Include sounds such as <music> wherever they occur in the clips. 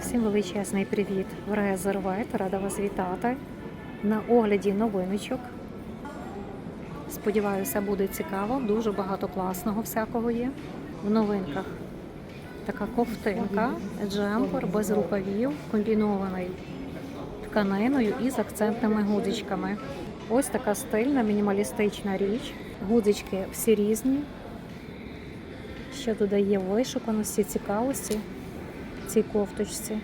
Всім величезний привіт! В Резервет, рада вас вітати на огляді новиночок. Сподіваюся, буде цікаво. Дуже багато класного всякого є в новинках. Така ковтинка, джемпер без рукавів, комбінований тканиною і з акцентними гудзичками. Ось така стильна мінімалістична річ. Гудзички всі різні, що додає вишуканості, цікавості цій кофточці.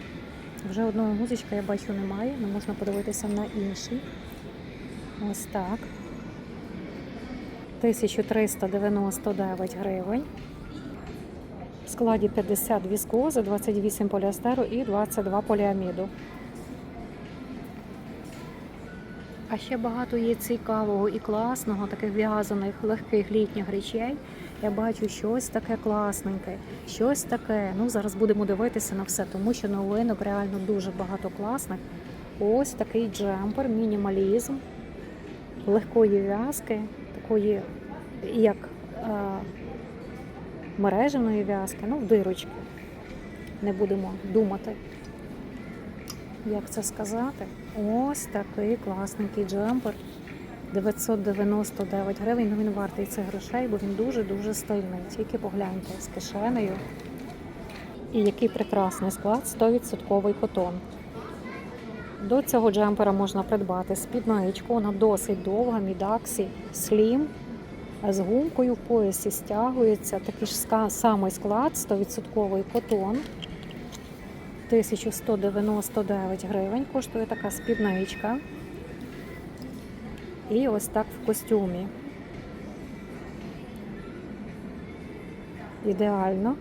Вже одного гузичка я бачу немає, але можна подивитися на інший. Ось так. 1399 гривень. В складі 50 віскози, 28 поліастеру і 22 поліаміду. А ще багато є цікавого і класного, таких в'язаних легких літніх речей. Я бачу щось таке класненьке, щось таке. Ну зараз будемо дивитися на все, тому що новинок реально дуже багато класних. Ось такий джемпер, мінімалізм, легкої в'язки, такої як е, мереженої в'язки, ну, дирочки. Не будемо думати, як це сказати. Ось такий класненький джемпер. 999 гривень, ну він вартий цих грошей, бо він дуже-дуже стильний. Тільки погляньте з кишенею. І який прекрасний склад 100% котон. До цього джемпера можна придбати спідничку, вона досить довга, мідаксі, слім, з гумкою в поясі стягується. Такий ж самий склад 100% котон. 1199 гривень коштує така спідничка. І ось так в костюмі. Ідеально.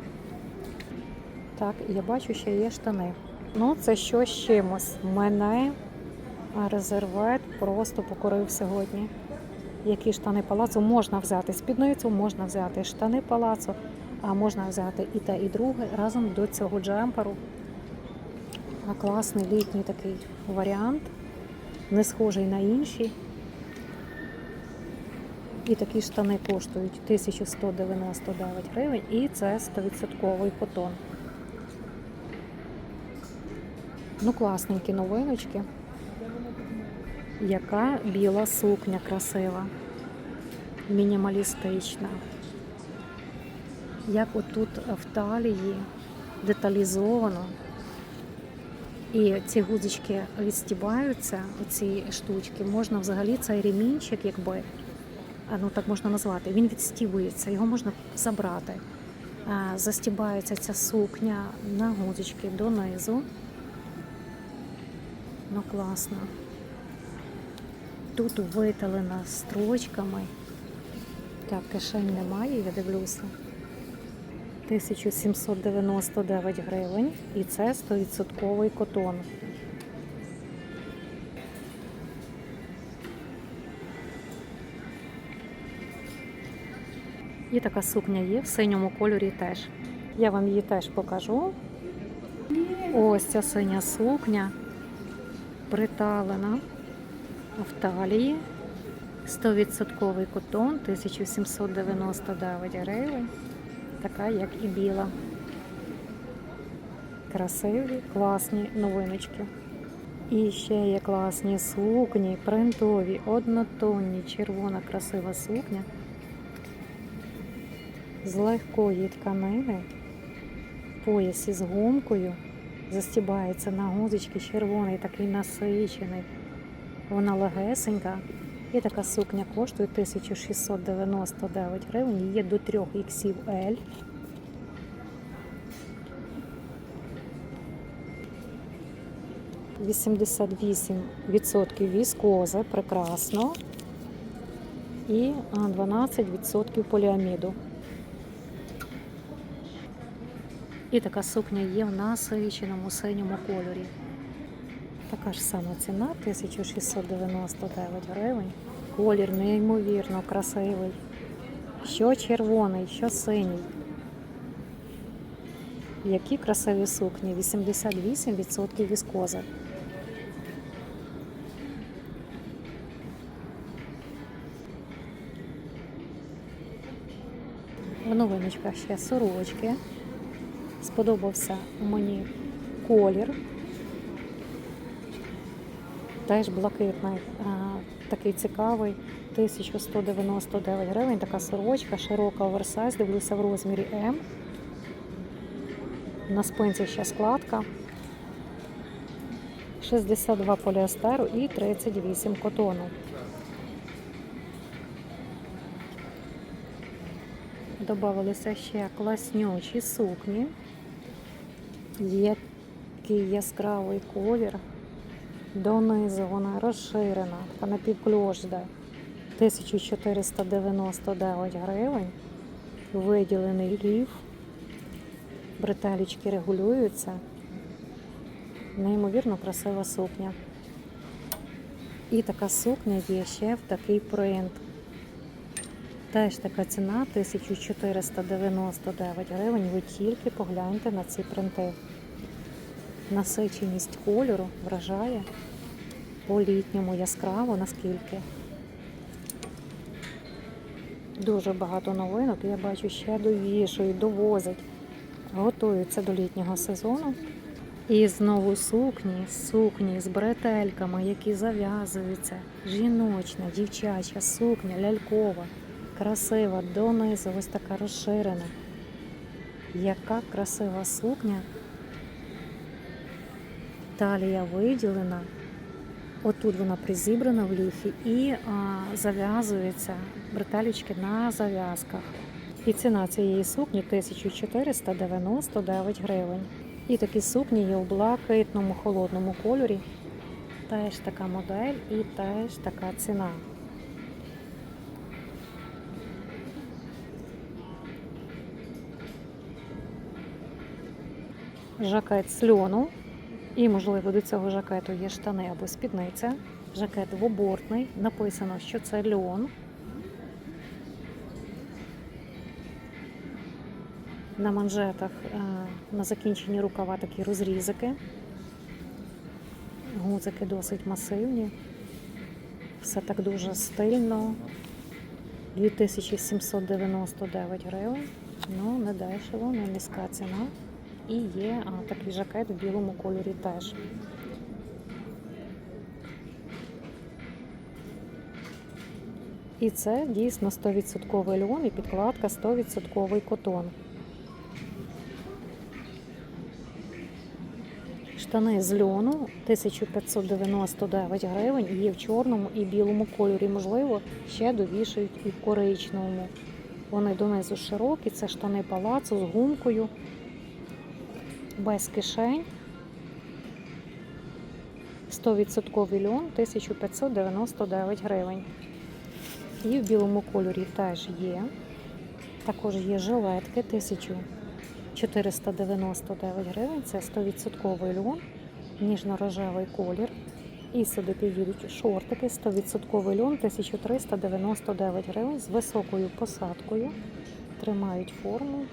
Так, я бачу, що є штани. Ну, це щось з чимось. Мене резервет просто покорив сьогодні. Які штани палацу можна взяти? Спідницю можна взяти, штани палацу, а можна взяти і те, і друге разом до цього джемперу. А класний літній такий варіант, не схожий на інші. І такі штани коштують 1199 гривень, і це 100% котон. Ну, класненькі новиночки. Яка біла сукня красива, мінімалістична. Як отут в талії деталізовано. І ці гузички відстібаються, оці штучки. Можна взагалі цей ремінчик, якби ну так можна назвати, він відстібується, його можна забрати. Застібається ця сукня на гудзички донизу. Ну, класно. Тут виталена строчками. Так, кишень немає, я дивлюся. 1799 гривень і це 100% котон. І така сукня є в синьому кольорі теж. Я вам її теж покажу. Ось ця синя сукня приталена в талії. 100% котон, 1799 гривень. Така, як і біла. Красиві, класні новиночки. І ще є класні сукні, принтові, однотонні, червона красива сукня з легкої тканини, пояс із гумкою, застібається на гузички, червоний, такий насичений. Вона легесенька. І така сукня коштує 1699 гривень. Її до 3 іксів L. Вісімдесят відсотків віскози, прекрасно. І 12% поліаміду. І така сукня є в насиченому синьому кольорі. Така ж сама ціна 1699 гривень. Колір неймовірно красивий. Що червоний, що синій. Які красиві сукні. 88% віскози. В новиночках ще сорочки. Сподобався мені колір. Теж блакитний, такий цікавий. 1199 гривень, така сорочка, широка оверсайз, дивлюся в розмірі М. На спинці ще складка. 62 поліестеру і 38 котону. Добавилися ще класнючі сукні. Який яскравий колір. Донизу вона розширена, така напівкльожда. 1499 гривень. Виділений лів. Бретелечки регулюються. Неймовірно красива сукня. І така сукня є ще в такий принт. Теж така ціна 1499 гривень. Ви тільки погляньте на ці принти. Насиченість кольору вражає по-літньому яскраво, наскільки. Дуже багато новинок. Я бачу, ще довішують, довозять, готуються до літнього сезону. І знову сукні, сукні з бретельками, які зав'язуються. Жіночна, дівчача сукня, лялькова, красива, донизу, ось така розширена. Яка красива сукня. Талія виділена. Отут вона призібрана в ліфі і а, зав'язується бретелечки на зав'язках. І ціна цієї сукні 1499 гривень. І такі сукні є у блакитному холодному кольорі. Теж така модель і теж така ціна. Жакет з льону. І, можливо, до цього жакету є штани або спідниця. Жакет двобортний. Написано, що це льон. На манжетах е, на закінченні рукава такі розрізики. Гудзики досить масивні. Все так дуже стильно. 2799 гривень. Ну, не дешево, не низька ціна. І є такий жакет в білому кольорі теж. І це дійсно 100% льон і підкладка 100% котон. Штани з льону 1599 гривень є в чорному і білому кольорі. Можливо, ще довішують і в коричневому. Вони донизу широкі, це штани палацу з гумкою, без кишень. 100% льон 1599 гривень. І в білому кольорі теж є. Також є жилетки 1499 гривень. Це 100% льон, ніжно-рожевий колір. І сюди підійдуть шортики 100% льон 1399 гривень з високою посадкою. Тримають форму.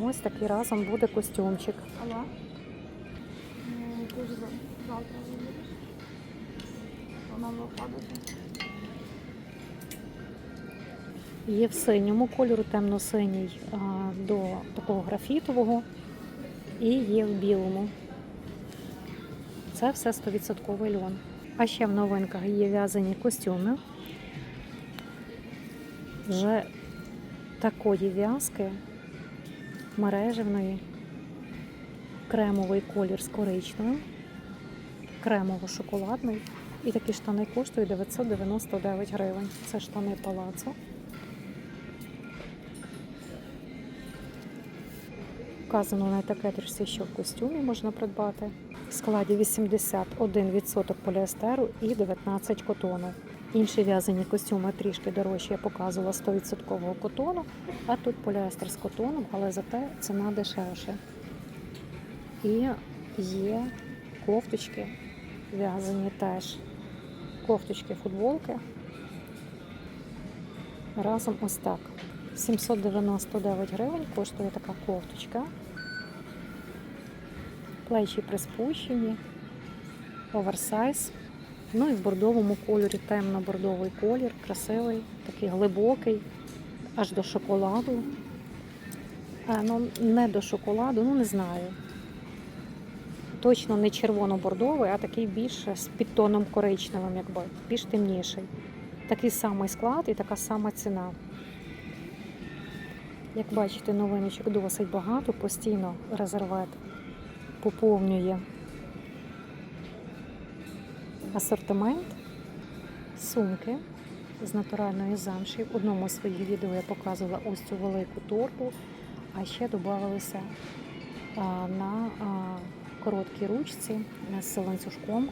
Ось такий разом буде костюмчик. Алло. За- завтра виїдеш. Вона виходить. Є в синьому кольору, темно-синій до такого графітового. І є в білому. Це все 100% льон. А ще в новинках є в'язані костюми. Вже такої в'язки мережевної, кремовий колір з коричневим, кремово-шоколадний. І такі штани коштують 999 гривень. Це штани палацу. Вказано на етикеточці, що в костюмі можна придбати. В складі 81% поліестеру і 19 котону. Інші в'язані костюми трішки дорожчі, я показувала 100% котону, а тут поліестер з котоном, але зате ціна дешевша. І є кофточки в'язані теж. Кофточки, футболки. Разом ось так. 799 гривень коштує така кофточка. Плечі приспущені, оверсайз. Ну і в бордовому кольорі, темно-бордовий колір, красивий, такий глибокий, аж до шоколаду. А, ну, не до шоколаду, ну не знаю. точно не червоно-бордовий, а такий більше з підтоном коричневим, якби більш темніший. Такий самий склад і така сама ціна. Як бачите, новиночок досить багато, постійно резервет поповнює асортимент, сумки з натуральної замші. В одному з своїх відео я показувала ось цю велику торбу, а ще додавалися на короткій ручці з ланцюжком.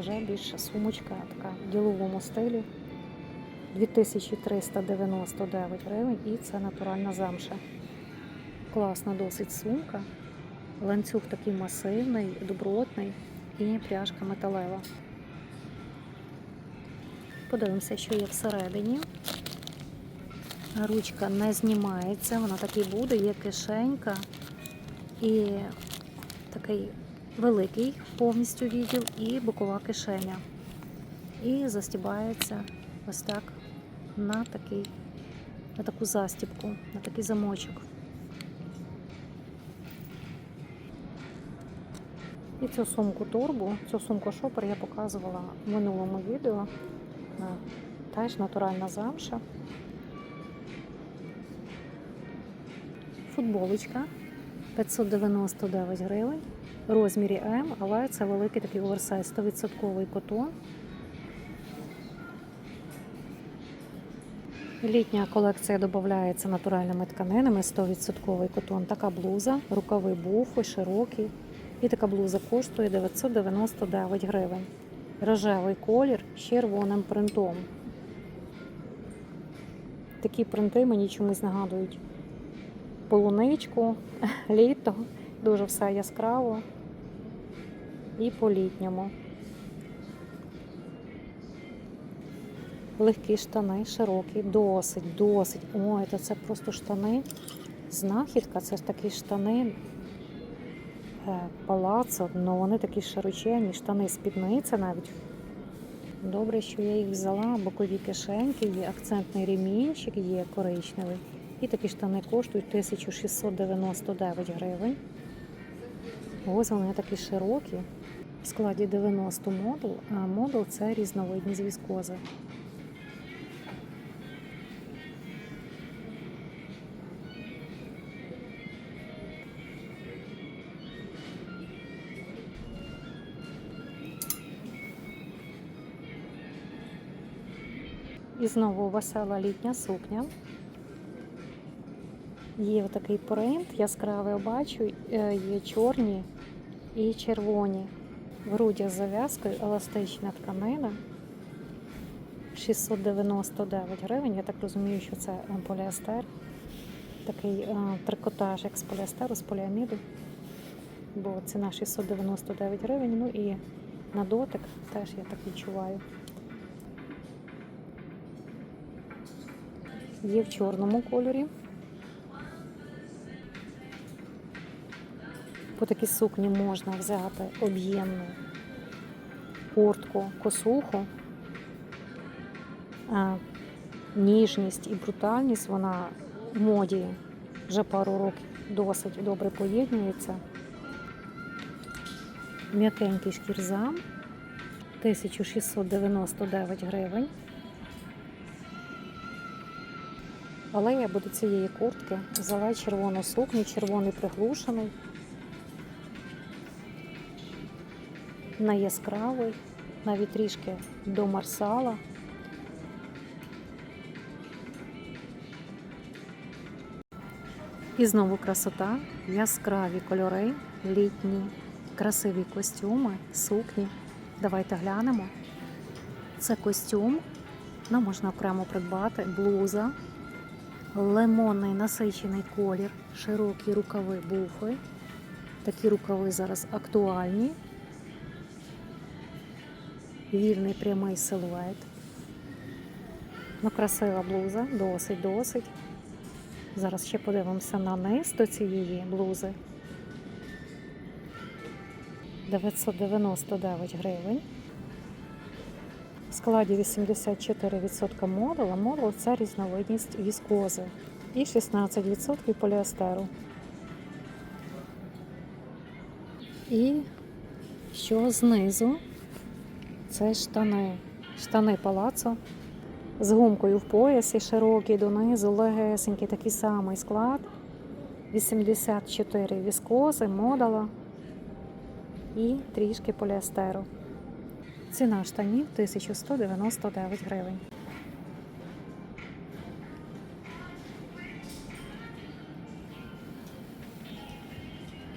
Вже більше сумочка така в діловому стилі. 2399 гривень і це натуральна замша. Класна досить сумка. Ланцюг такий масивний, добротний і пряжка металева. Подивимося, що є всередині. Ручка не знімається, вона так і буде, є кишенька і такий великий повністю відділ і бокова кишеня. І застібається ось так на такий, на таку застібку, на такий замочок. І цю сумку турбу, цю сумку шопер я показувала в минулому відео. Е, Теж натуральна замша. Футболочка 599 гривень. Розмірі М, але це великий такий оверсайз, 100% котон. Літня колекція додається натуральними тканинами, 100% котон. Така блуза, рукави буфи, широкі. І така блуза коштує 999 гривень. Рожевий колір з червоним принтом. Такі принти мені чомусь нагадують полуничку, <laughs> літо, дуже все яскраво і по-літньому. Легкі штани, широкі, досить, досить. Ой, це просто штани. Знахідка, це ж такі штани палацо, ну вони такі широченні, штани спідниця навіть. Добре, що я їх взяла, бокові кишеньки, є акцентний ремінчик, є коричневий. І такі штани коштують 1699 гривень. Ось вони такі широкі. В складі 90 модул, а модул це різновидність віскози. І знову весела літня сукня. Є такий принт, яскравий бачу, е, є чорні і червоні. В з зав'язкою еластична тканина. 699 гривень. Я так розумію, що це е, поліестер. Такий е, трикотаж, як з поліестеру, з поліаміду. Бо ціна 699 гривень. Ну і на дотик теж я так відчуваю. Є в чорному кольорі. По такій сукні можна взяти об'ємну куртку, косуху. Ніжність і брутальність вона в моді вже пару років досить добре поєднується. М'якенький шкірзам 1699 гривень. Але я буду цієї куртки взяла червону сукню, червоний приглушений. На яскравий, навіть трішки до марсала. І знову красота, яскраві кольори, літні, красиві костюми, сукні. Давайте глянемо. Це костюм, ну, можна окремо придбати, блуза, лимонний насичений колір, широкі рукави буфи. Такі рукави зараз актуальні. Вільний прямий силует. Ну, красива блуза, досить-досить. Зараз ще подивимося на низ до цієї блузи. 999 гривень. Складі 84% модула. Модул це різновидність віскози. І 16% поліестеру. І що знизу? Це штани. Штани палацо з гумкою в поясі, широкий донизу, легесенький, такий самий склад. 84 віскози, модала і трішки поліестеру. Ціна штанів 1199 гривень.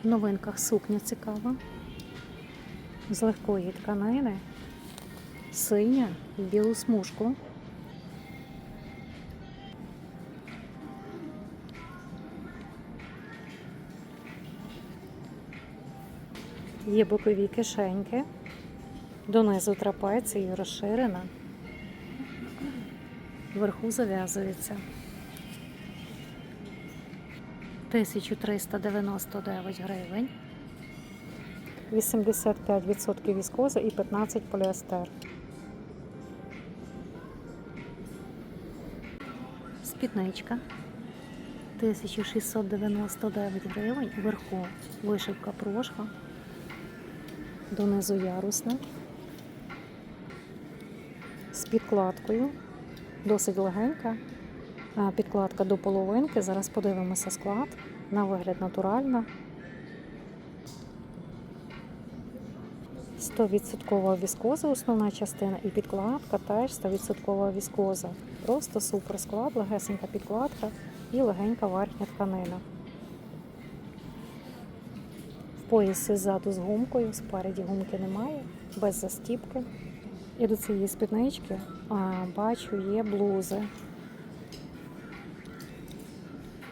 В новинках сукня цікава. З легкої тканини, синя в білу смужку. Є бокові кишеньки, донизу трапеції розширена, вверху зав'язується. 1399 гривень. 85% віскоза і 15 поліестер. Спідничка 1699 гривень. Вверху вишивка прошка. Донизу ярусна. Підкладкою. Досить легенька. Підкладка до половинки. Зараз подивимося склад. На вигляд натуральна. 100% віскоза основна частина і підкладка теж 100% віскоза. Просто супер склад, легесенька підкладка і легенька верхня тканина. В поясі ззаду з гумкою, спереді гумки немає, без застіпки. І до цієї спіднички а, бачу є блузи.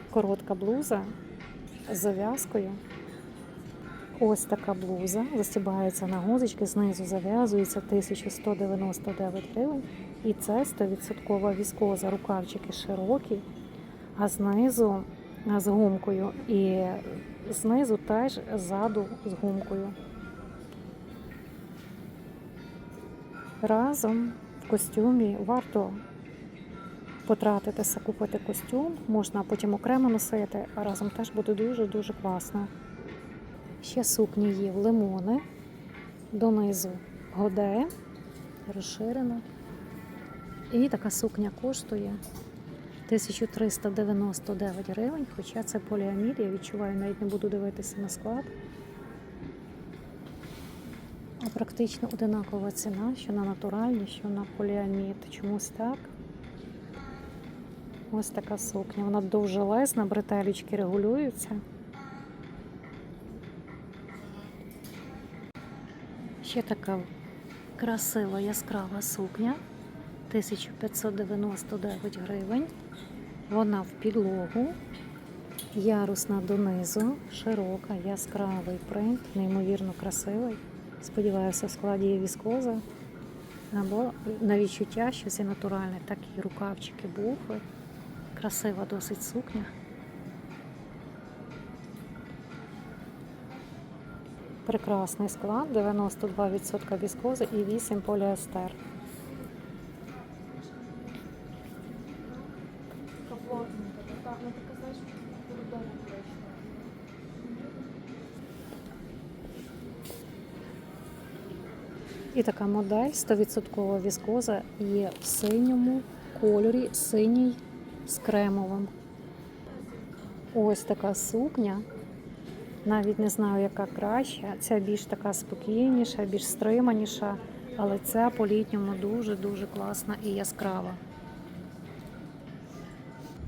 Коротка блуза з зав'язкою. Ось така блуза, застібається на гузочки, знизу зав'язується 1199 гривень. І це 100% віскоза. Рукавчики широкі, а знизу з гумкою. І знизу теж ззаду з гумкою. Разом в костюмі варто потратитися, купити костюм, можна потім окремо носити, а разом теж буде дуже-дуже класно. Ще сукні є в лимони, донизу годе, розширена. І така сукня коштує 1399 гривень, хоча це поліамід, я відчуваю, навіть не буду дивитися на склад. Практично одинакова ціна, що на натуральні, що на поліамід. Чомусь так. Ось така сукня. Вона довжелезна, бретелечки регулюються. Ще така красива яскрава сукня 1599 гривень. Вона в підлогу, ярусна донизу, широка, яскравий принт, неймовірно красивий. Сподіваюся, в складі є віскоза. Або на відчуття, що це натуральне, так і рукавчики букви. Красива досить сукня. Прекрасний склад, 92% віскози і 8 поліестер. Така плотненька, така, ну така, знаєш, кордону коричнева. І така модель 100% віскоза є в синьому кольорі, синій з кремовим. Ось така сукня. Навіть не знаю, яка краща. Ця більш така спокійніша, більш стриманіша, але ця по-літньому дуже-дуже класна і яскрава.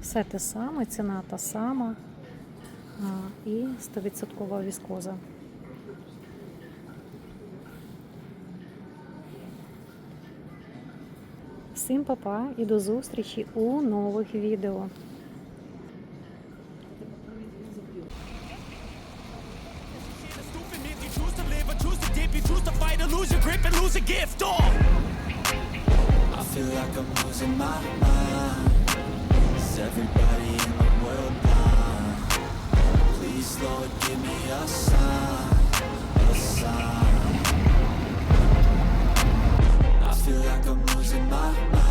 Все те саме, ціна та сама і 100% віскоза. Всім па-па і до зустрічі у нових відео. Oh! Feel like I'm losing my mind.